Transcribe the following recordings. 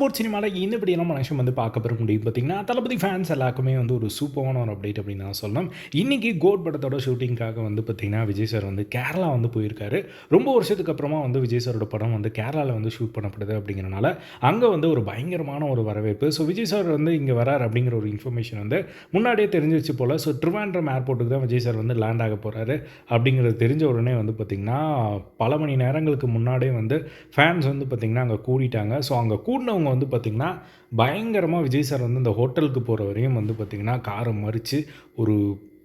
Support சினிமாவில் இந்த நம்ம மனுஷன் வந்து பார்க்க பெற முடியும் பார்த்தீங்கன்னா தளபதி ஃபேன்ஸ் எல்லாருக்குமே வந்து ஒரு சூப்பரான ஒரு அப்டேட் அப்படின்னு நான் சொல்லலாம் இன்றைக்கி கோட் படத்தோட ஷூட்டிங்காக வந்து பார்த்திங்கன்னா விஜய் சார் வந்து கேரளா வந்து போயிருக்காரு. ரொம்ப வருஷத்துக்கு அப்புறமா வந்து விஜய் சாரோட படம் வந்து கேரளாவில் வந்து ஷூட் பண்ணப்படுது அப்படிங்கிறனால அங்கே வந்து ஒரு பயங்கரமான ஒரு வரவேற்பு. ஸோ விஜய் சார் வந்து இங்கே வரார் அப்படிங்கிற ஒரு இன்ஃபர்மேஷன் வந்து முன்னாடியே தெரிஞ்சிச்சு போல். ஸோ ட்ரிவாண்ட்ரம் ஏர்போர்ட்டுக்கு தான் விஜய் சார் வந்து லேண்ட் ஆக போகிறாரு அப்படிங்கிறது தெரிஞ்ச உடனே வந்து பார்த்திங்கன்னா பல மணி நேரங்களுக்கு முன்னாடியே வந்து ஃபேன்ஸ் வந்து பார்த்திங்கன்னா அங்கே கூடிட்டாங்க. ஸோ அங்கே கூடினவங்க வந்து பார்த்திங்கன்னா பயங்கரமாக விஜய் சார் வந்து இந்த ஹோட்டலுக்கு போகிற வரையும் வந்து பார்த்திங்கன்னா காரை மறித்து ஒரு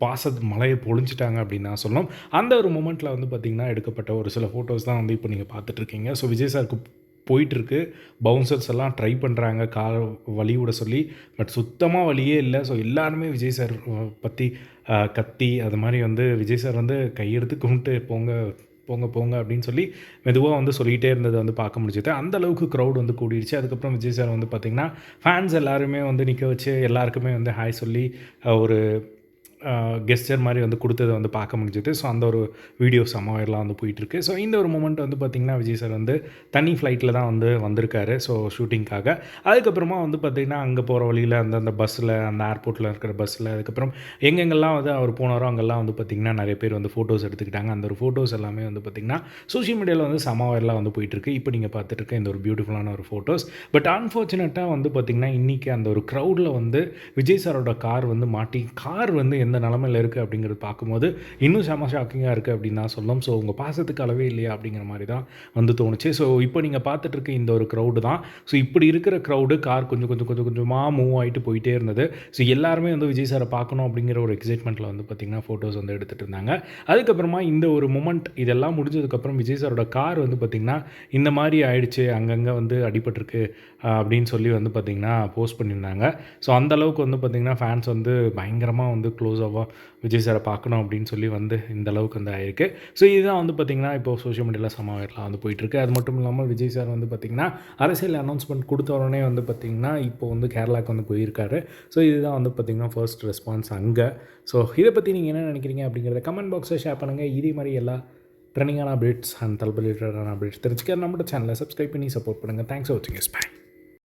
பாச மலையை பொழிஞ்சிட்டாங்க அப்படின்னு நான் சொல்லணும். அந்த ஒரு மூமெண்ட்டில் வந்து பார்த்திங்கன்னா எடுக்கப்பட்ட ஒரு சில ஃபோட்டோஸ் தான் வந்து இப்போ நீங்கள் பார்த்துட்ருக்கீங்க ஸோ விஜய் சாருக்கு போயிட்டுருக்கு. பவுன்சர்ஸ் எல்லாம் ட்ரை பண்ணுறாங்க கார் வழி விட சொல்லி. பட் சுத்தமாக வழியே இல்லை. ஸோ எல்லாருமே விஜய் சார் பற்றி கத்தி அது மாதிரி வந்து விஜய் சார் வந்து கையெடுத்து கும்பிட்டு போங்க போங்க போங்க அப்படின்னு சொல்லி மெதுவாக வந்து சொல்லிகிட்டே இருந்ததை வந்து பார்க்க முடிஞ்சது. அந்த அளவுக்கு க்ரௌட் வந்து கூடிடுச்சு. அதுக்கப்புறம் விஜய் சார் வந்து பார்த்திங்கன்னா ஃபேன்ஸ் எல்லாருமே வந்து நிற்க வச்சு எல்லாருக்குமே வந்து ஹாய் சொல்லி ஒரு கெஸ்டர் மாதிரி வந்து கொடுத்ததை வந்து பார்க்க முடிஞ்சது. ஸோ அந்த ஒரு வீடியோ சமாவெல்லாம் வந்து போயிட்டுருக்கு. ஸோ இந்த ஒரு மூமெண்ட் வந்து பார்த்திங்கன்னா விஜய் சார் வந்து தனி ஃப்ளைட்டில் தான் வந்து வந்திருக்காரு. ஸோ ஷூட்டிங்க்காக அதுக்கப்புறமா வந்து பார்த்திங்கன்னா அங்கே போகிற வழியில் அந்த அந்த பஸ்ஸில் அந்த ஏர்போர்ட்டில் இருக்கிற பஸ்ஸில் அதுக்கப்புறம் எங்கெங்கெல்லாம் வந்து அவர் போனாரோ அங்கெல்லாம் வந்து பார்த்திங்கன்னா நிறைய பேர் வந்து ஃபோட்டோஸ் எடுத்துக்கிட்டாங்க. அந்த ஒரு ஃபோட்டோஸ் எல்லாமே வந்து பார்த்திங்கன்னா சோஷியல் மீடியாவில் வந்து சமாவெல்லாம் வந்து போயிட்டுருக்கு. இப்போ நீங்கள் பார்த்துட்டு இருக்க இந்த ஒரு பியூட்டிஃபுல்லான ஒரு ஃபோட்டோஸ் பட் அன்ஃபார்ச்சுனேட்டாக வந்து பார்த்திங்கன்னா இன்றைக்கி அந்த ஒரு க்ரௌடில் வந்து விஜய் சாரோட கார் வந்து மாட்டி கார் வந்து எந்த நிலமையில் இருக்குது அப்படிங்கிறது பார்க்கும்போது இன்னும் செம ஷாக்கிங்காக இருக்குது அப்படின்னு தான் சொல்லலாம் ஸோ உங்கள் பாசத்துக்கு அளவே இல்லையா அப்படிங்கிற மாதிரி தான் வந்து தோணுச்சு. ஸோ இப்போ நீங்கள் பார்த்துட்டு இருக்க இந்த ஒரு க்ரௌடு தான். ஸோ இப்படி இருக்கிற க்ரௌடு கார் கொஞ்சம் கொஞ்சம் கொஞ்சம் கொஞ்சமாக மூவ் ஆகிட்டு போயிட்டே இருந்தது. ஸோ எல்லாருமே வந்து விஜய் சாரை பார்க்கணும் அப்படிங்கிற ஒரு எக்ஸைட்மெண்ட்டில் வந்து பார்த்திங்கன்னா ஃபோட்டோஸ் வந்து எடுத்துகிட்டு இருந்தாங்க. அதுக்கப்புறமா இந்த ஒரு மூமெண்ட் இதெல்லாம் முடிஞ்சதுக்கப்புறம் விஜய் சாரோட கார் வந்து பார்த்திங்கன்னா இந்த மாதிரி ஆயிடுச்சு அங்கங்கே வந்து அடிபட்டிருக்கு அப்படின்னு சொல்லி வந்து பார்த்திங்கன்னா போஸ்ட் பண்ணியிருந்தாங்க. ஸோ அந்த அளவுக்கு வந்து பார்த்திங்கன்னா ஃபேன்ஸ் வந்து பயங்கரமாக வந்து க்ளோஸ் க்ளோஸாக விஜய் சாரை பார்க்கணும் அப்படின்னு சொல்லி வந்து இந்த அளவுக்கு வந்து ஆயிருக்கு. ஸோ இதுதான் வந்து பார்த்திங்கன்னா இப்போ சோஷியல் மீடியாவில் சமாவேர்லாம் வந்து போயிட்டுருக்கு அது மட்டும் இல்லாமல் விஜய் சார் வந்து பார்த்திங்கன்னா அரசியல் அனௌன்ஸ்மெண்ட் கொடுத்த உடனே வந்து பார்த்திங்கன்னா இப்போ வந்து கேரளாவுக்கு வந்து போயிருக்காரு. ஸோ இதுதான் வந்து பார்த்திங்கன்னா ஃபர்ஸ்ட் ரெஸ்பான்ஸ் அங்கே. ஸோ இதை பற்றி நீங்கள் என்ன நினைக்கிறீங்க அப்படிங்கிறத கமெண்ட் பாக்ஸில் ஷேர் பண்ணுங்கள் இதே மாதிரி எல்லா ட்ரெண்டிங்கான அப்டேட்ஸ் அண்ட் தளபதி அப்டேட்ஸ் தெரிஞ்சுக்க நம்மளோட சேனலை சப்ஸ்கிரைப் பண்ணி சப்போர்ட் பண்ணுங்கள் தேங்க்ஸ் ஃபார் வாட்சிங் எஸ் பை